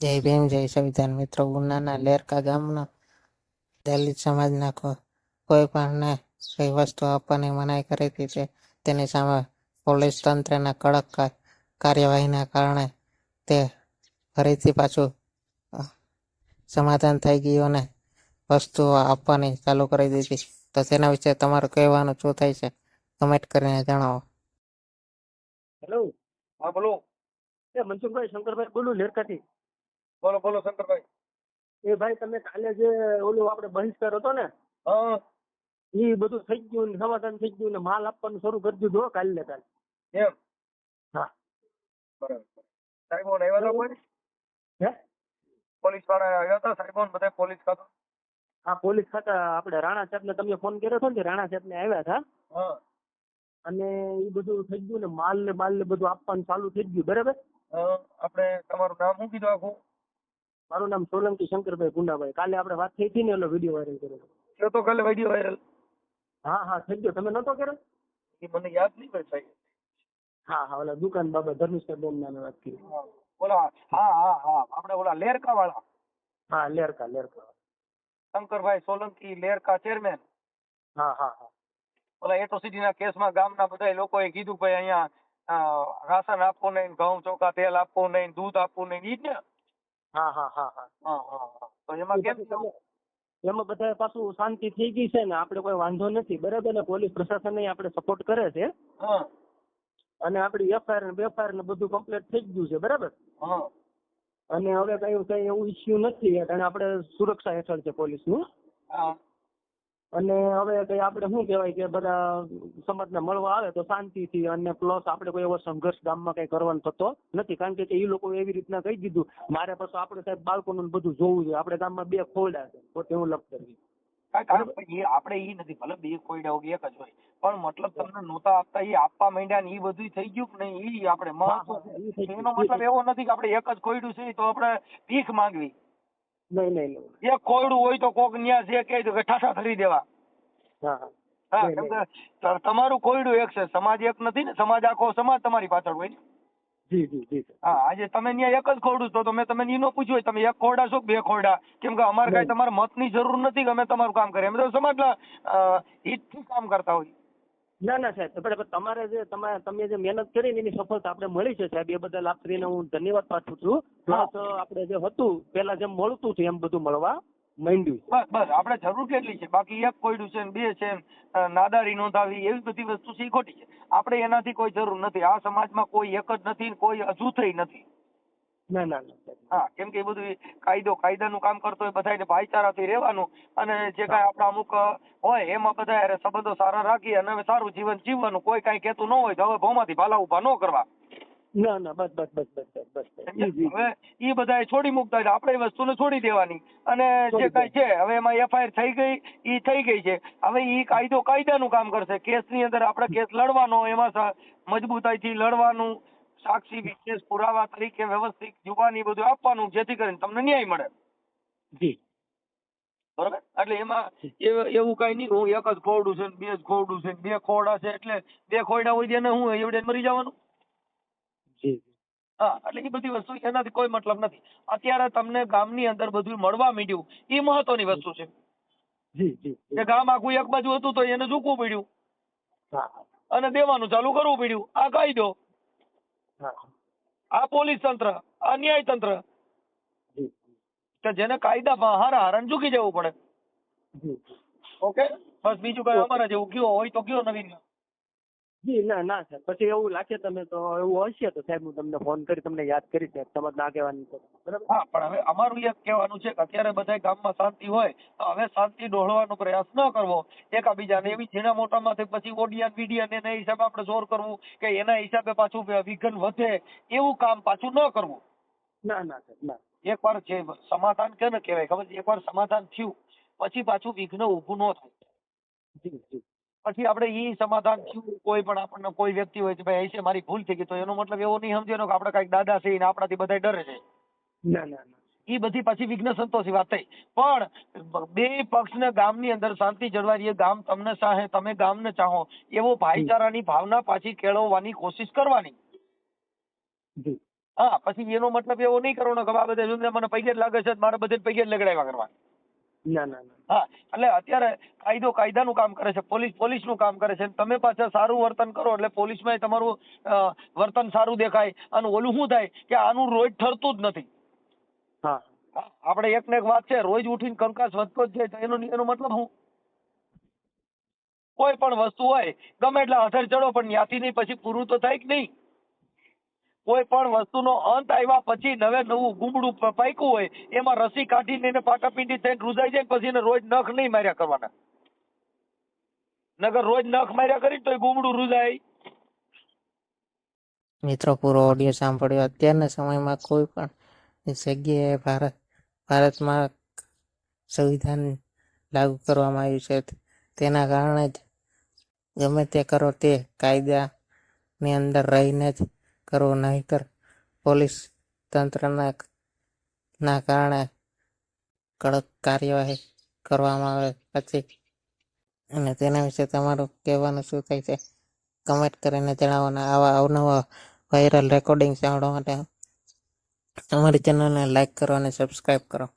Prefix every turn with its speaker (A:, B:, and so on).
A: જય ભીમ, જય સંવિધાન. મિત્રો, ઉનાના લેરકા ગામના દલિત સમાજના કોઈ પણને કઈ વસ્તુ આપવાની મનાઈ કરી તે તેની સામે પોલીસ તંત્રના કડક કાર્યવાહીના કારણે તે ફરીથી પાછું સમાધાન થઈ ગયું અને વસ્તુઓ આપવાની ચાલુ કરી દીધી. તો તેના વિશે તમારું કહેવાનું શું થાય છે? કમેન્ટ કરીને જણાવો.
B: હેલો
C: હા, બોલો.
B: એ મનસુખભાઈ, શંકરભાઈ બોલું, લેરકાથી.
C: બોલો બોલો શંકરભાઈ.
B: એ ભાઈ તમે કાલે જે ઓલું આપણે બહિષ્કાર હતો ને
C: હા.
B: એ બધું થઈ ગયું ને સમાધાન થઈ ગયું ને માલ આપવાનું શરૂ કરી દીધું હો કાલે કાલે.
C: એમ?
B: હા.
C: બરાબર સાહેબો આવ્યા હતા કોઈ
B: હે?
C: પોલીસવાળા આવ્યા હતા સાહેબો ને બધા પોલીસ ખાતા?
B: હા પોલીસ ખાતા આપણે રાણા સાહેબને તમે ફોન કર્યો હતો ને રાણા રાણા સાહેબને આવ્યા હતા
C: હા.
B: અને એ બધું થઈ ગયું ને માલ ને માલ ને બધું આપવાનું ચાલુ થઈ ગયું બરાબર?
C: આપણે તમારું નામ શું કીધું આખું?
B: મારું નામ સોલંકી શંકરભાઈ ગુંડાભાઈ. કાલે આપણે વાત થઈ હતી ને એનો વીડિયો વાયરલ કર્યો.
C: એ તો કાલે વીડિયો વાયરલ
B: હા હા થઈ ગયો. તમે નતો કર્યો?
C: એ મને યાદ નહીં ભાઈ સાહેબ.
B: હા હા ઓલા દુકાન બાબા ધર્મેશ્વર બેન નામે વાત કરી.
C: ઓલા હા હા હા આપણે ઓલા લેરકા વાળા
B: હા લેરકા લેરકા.
C: શંકરભાઈ સોલંકી લેરકા ચેરમેન
B: હા હા હા.
C: ઓલા એટ્રોસિટી ના કેસમાં ગામના બધા લોકોએ કીધું ભાઈ અહીંયા રાશન આપવું નહીં ઘઉં ચોખા તેલ આપવું નહીં દૂધ આપવું નહીં. ઈ જ ને.
B: હા હા હા હા.
C: હા હા હા. એમાં કેમ
B: એમાં બધા પાછું શાંતિ થઈ ગઈ છે ને આપણે કોઈ વાંધો નથી બરાબર ને? પોલીસ પ્રશાસન આપણે સપોર્ટ કરે છે. અને આપણી એફઆઈઆર ને બેફઆઈઆર ને બધું કમ્પ્લીટ થઈ ગયું છે બરાબર?
C: હા.
B: અને હવે કઈ કઈ એવું ઇસ્યુ નથી અને આપણે સુરક્ષા હેઠળ છે પોલીસનું.
C: હા.
B: અને હવે કઈ આપણે શું કહેવાય કે બધા સમાજને મળવા આવે તો શાંતિથી અને પ્લસ આપણે કોઈ એવો સંઘર્ષ ગામમાં કઈ કરવાનો થતો નથી. કારણ કે એ લોકો એવી રીતના કહી દીધું મારે પછી આપણે સાહેબ બાળકોનું ને બધું જોવું જોઈએ આપણે ગામમાં બે ખોરડા છે. પોતે હું લપ કરવી
C: આપણે એ નથી ભલે બે ખોયડા હોય એક જ હોય. પણ મતલબ તમને નોતા આપતા એ આપવા માંડ્યા ને એ બધું થઈ ગયું કે એ ઈ આપણે મહત્વ. એનો મતલબ એવો નથી કે આપણે એક જ ખોયડું છે તો આપણે ભીખ માંગવી.
B: નહીં નહીં નહીં.
C: એક કોયડું હોય તો કોક ન્યા જે કહે તો કે ઠાઠા દેવા.
B: હા હા.
C: હા કેમ કે તમારું કોયડું એક છે સમાજ એક નથી ને સમાજ આખો સમાજ તમારી પાછળ હોય
B: જી જી જી
C: હા આજે તમે ન્યા એક જ ખોરડું છો તો મેં તમે ઈ ન પૂછ્યું હોય તમે એક ખોરડા છો કે બે ખોરડા? કેમ કે અમારે કઈ તમારા મતની જરૂર નથી કે અમે તમારું કામ કરીએ. અમે તો સમાજ હિતથી કામ કરતા હોય
B: ના ના સાહેબ. પણ તમારે જે તમારે તમે જે મહેનત કરી એની સફળતા આપણે મળી છે સાહેબ. એ બદલ આપ શ્રીને હું ધન્યવાદ પાઠવું છું. પ્લસ આપણે જે હતું પેલા જેમ મળતું હતું એમ બધું મળવા માંડ્યું
C: બસ બસ. આપણે જરૂર કેટલી છે? બાકી એક કોયડું છે બે છે નાદારી નોંધાવી એવી બધી વસ્તુ છે ખોટી છે. આપણે એનાથી કોઈ જરૂર નથી. આ સમાજમાં કોઈ એક જ નથી કોઈ અજૂથઈ નથી.
B: ના ના.
C: હા કેમ કે એ બધું કાયદો કાયદાનું કામ કરતો હોય બધાને ભાઈચારાથી રહેવાનું અને જે કાંઈ આપણા અમુક હોય એમાં બધા હારે સંબંધો સારા રાખી અને હવે સારું જીવન જીવવાનું કોઈ કાંઈ કહેતું ન હોય તો હવે ભોમાંથી ભાલા ઊભા ન કરવા.
B: ના ના બસ બસ બસ બસ બસ બસ બસ જી, જી.
C: હવે ઈ બધાએ છોડી મૂકતા એટલે આપણે વસ્તુને છોડી દેવાની. અને જે કઈ છે હવે એમાં એફઆઈઆર થઈ ગઈ ઈ થઈ ગઈ છે. હવે ઈ કાયદો કાયદાનું કામ કરશે. કેસની અંદર આપણે કેસ લડવાનો એમાં મજબૂતાઈથી લડવાનું સાક્ષી વિશેષ પુરાવા તરીકે વ્યવસ્થિત જુબાની બધું આપવાનું જેથી કરીને તમને ન્યાય મળે.
B: જી.
C: બરોબર? એટલે એમાં એવું કઈ નહીં હું એક જ ખોરડું છે બે જ ખોરડું છે બે ખોરડા છે એટલે બે ખોરડા હોય તેને હું એવડે મરી જવાનું?
B: જી
C: હા એટલે એ બધી વસ્તુ એનાથી કોઈ મતલબ નથી. અત્યારે તમને ગામની અંદર બધું મળવા માંડ્યું એ મહત્વની વસ્તુ છે.
B: જી.
C: ગામ આખું એક બાજુ હતું તો એને ઝૂકવું પડ્યું. અને દેવાનું ચાલુ કરવું પડ્યું. આ કાયદો. આ પોલીસ તંત્ર આ ન્યાય તંત્ર કે જેને કાયદામાં હારા હારણ ઝૂકી જવું પડે. ઓકે? બસ બીજું કઈ અમારા જેવું કયો હોય તો કયો નવીન.
B: જી ના ના સાહેબ. પછી એવું લાગે તમે તો એવું હશે તો સાહેબ હું તમને ફોન કરી તમને યાદ કરી સાહેબ તમારે ના કહેવાની તો. બરાબર?
C: હા પણ હવે અમારું એક કહેવાનું છે કે અત્યારે બધા ગામમાં શાંતિ હોય તો હવે શાંતિ ડોળવાનો પ્રયાસ ન કરવો. એકાબીજાને એવી ઝીણા મોટામાંથી પછી ઓડિયન વિડિયન એના હિસાબે આપણે જોર કરવું કે એના હિસાબે પાછું વિઘન વધે એવું કામ પાછું ન કરવું.
B: ના ના સાહેબ ના.
C: એકવાર જે સમાધાન કેને કહેવાય? ખબર છે? એકવાર સમાધાન થયું પછી પાછું વિઘ્ન ઊભું ન થાય. પછી આપણે ઈ સમાધાન થયું કોઈ પણ આપણને કોઈ વ્યક્તિ હોય કે ભાઈ છે મારી ભૂલ થઈ ગઈ. તો એનો મતલબ એવો નહીં સમજે કે આપણે કંઈક દાદા છે ને આપણાથી બધા ડરે છે.
B: ના ના ના.
C: બધી પાછી વિઘ્ન સંતોષી વાત થઈ. પણ બે પક્ષને ગામની અંદર શાંતિ જળવાય રહે ગામ તમને ચાહે તમે ગામને ચાહો એવો ભાઈચારાની ભાવના પાછી કેળવવાની કોશિશ કરવાની. હા પછી એનો મતલબ એવો નહીં કરવાનો કે આ બધા જોઈને મને પૈકે જ લાગે છે મારે બધે પૈકે જ લગડાવ્યા કરવા.
B: ના
C: હા એટલે અત્યારે કાયદો કાયદાનું કામ કરે છે પોલીસ પોલીસનું કામ કરે છે અને તમે પાછા સારું વર્તન કરો એટલે પોલીસમાં તમારું વર્તન સારું દેખાય અને ઓલું શું થાય કે આનું રોજ ઠરતું જ નથી.
B: હા.
C: આપણે એક ને એક વાત છે રોજ ઉઠીને કંકાસ વધતો જ જાય તો એનો એનો મતલબ શું? કોઈ પણ વસ્તુ હોય ગમે એટલા અસર ચડો પણ ન્યાથી નહીં પછી પૂરું તો થાય કે નહીં? કોઈ પણ વસ્તુનો અંત આવ્યા પછી નવે નવું ગુમડું પાક્યું હોય, એમાં રસી કાઢીને એને પાટાપીંડી થઈને રૂઝાઈ જાય પછી રોજ નખ નહીં માર્યા કરવાના. નગર રોજ નખ માર્યા કરી તો ગુમડું રૂઝાય
A: મિત્રો, પૂરો ઓડિયો સાંભળ્યો. અત્યારના સમયમાં કોઈ પણ જગ્યાએ ભારત, ભારતમાં સંવિધાન લાગુ કરવામાં આવ્યું છે. તેના કારણે જ ગમે તે કરો તે કાયદાની અંદર રહીને જ કરવો નહીંતર પોલીસ તંત્રના ના કારણે કડક કાર્યવાહી કરવામાં આવે પછી. અને તેના વિશે તમારું કહેવાનું શું થાય છે? કમેન્ટ કરીને જણાવવાના આવા અવનવા વાયરલ રેકોર્ડિંગ સાંભળવા માટે. અમારી ચેનલને લાઈક કરો અને સબસ્ક્રાઈબ કરો.